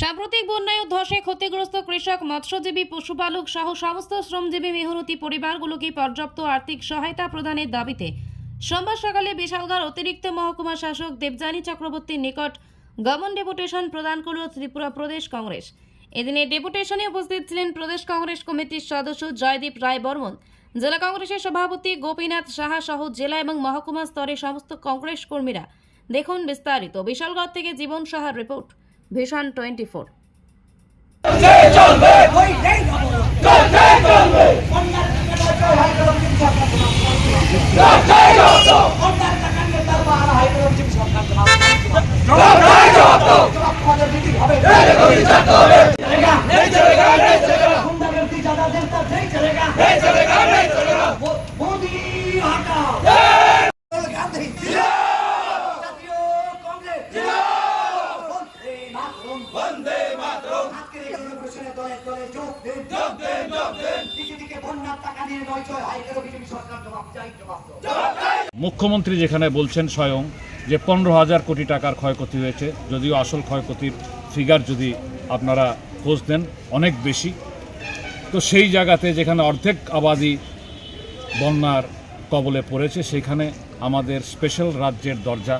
সাম্প্রতিক বন্যায় ধসে ক্ষতিগ্রস্ত কৃষক, মৎস্যজীবী, পশুপালক সহ সমস্ত শ্রমজীবী মেহনতি পরিবারগুলোকে পর্যাপ্ত আর্থিক সহায়তা প্রদানের দাবিতে সোমবার সকালে বিশালগড় অতিরিক্ত মহকুমা শাসক দেবযানী চক্রবর্তীর নিকট গমন ডেপুটেশন প্রদান করল ত্রিপুরা প্রদেশ কংগ্রেস। এদিনে ডেপুটেশনে উপস্থিত ছিলেন প্রদেশ কংগ্রেস কমিটির সদস্য জয়দীপ রায় বর্মন। জেলা কংগ্রেসের সভাপতি গোপীনাথ সাহা সহ জেলা এবং মহকুমা স্তরে সমস্ত কংগ্রেস কর্মীরা। দেখুন বিস্তারিত। বিশালগড় থেকে জীবন সাহার রিপোর্ট। ভিশন টোয়েন্টি ফোর দলে দলে যোগ দেন যোগ দেন যোগ দেন। দিকে দিকে বন্যার টাকা নিয়ে নয় ছয় হাইকের বিজেপি সরকার জবাব চাই জবাব মুখ্যমন্ত্রী যেখানে বলছেন স্বয়ং যে পনেরো হাজার কোটি টাকার ক্ষয়ক্ষতি হয়েছে যদিও আসল ক্ষয়ক্ষতির ফিগার যদি আপনারা খোঁজ দেন অনেক বেশি। তো সেই জায়গাতে যেখানে অর্ধেক আবাদি বন্যার কবলে পড়েছে সেখানে আমাদের স্পেশাল রাজ্যের দরজা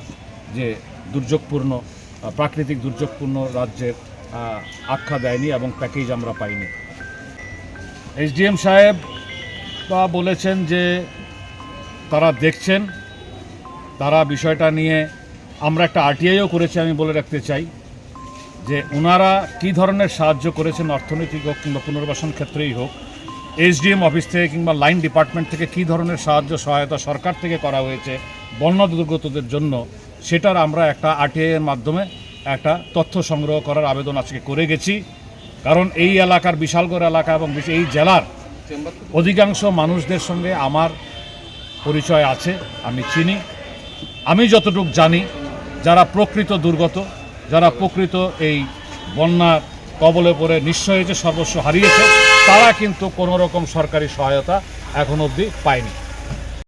যে দুর্যোগপূর্ণ প্রাকৃতিক দুর্যোগপূর্ণ রাজ্যের আখ্যা দেয়নি এবং প্যাকেজ আমরা পাইনি। এসডিএম সাহেব বা বলেছেন যে তারা দেখছেন, তারা বিষয়টা নিয়ে আমরা একটা আরটিআইও করেছি আমি বলে রাখতে চাই যে ওনারা কী ধরনের সাহায্য করেছেন অর্থনৈতিক হোক কিংবা পুনর্বাসন ক্ষেত্রেই হোক, এসডিএম অফিস থেকে কিংবা লাইন ডিপার্টমেন্ট থেকে কী ধরনের সাহায্য, সহায়তা সরকার থেকে করা হয়েছে, বন্যা দুর্গতদের জন্য, সেটার আমরা একটা আরটিআই এর মাধ্যমে একটা তথ্য সংগ্রহ করার আবেদন আজকে করে গেছি। কারণ এই এলাকার, বিশালগড় এলাকা এবং এই জেলার অধিকাংশ মানুষদের সঙ্গে আমার পরিচয় আছে, আমি চিনি। আমি যতটুকু জানি, যারা প্রকৃত দুর্গত, যারা প্রকৃত এই বন্যার কবলে পড়ে নিশ্চয় যে সর্বস্ব হারিয়েছে, তারা কিন্তু কোনো রকম সরকারি সহায়তা এখন অবধি পায়নি।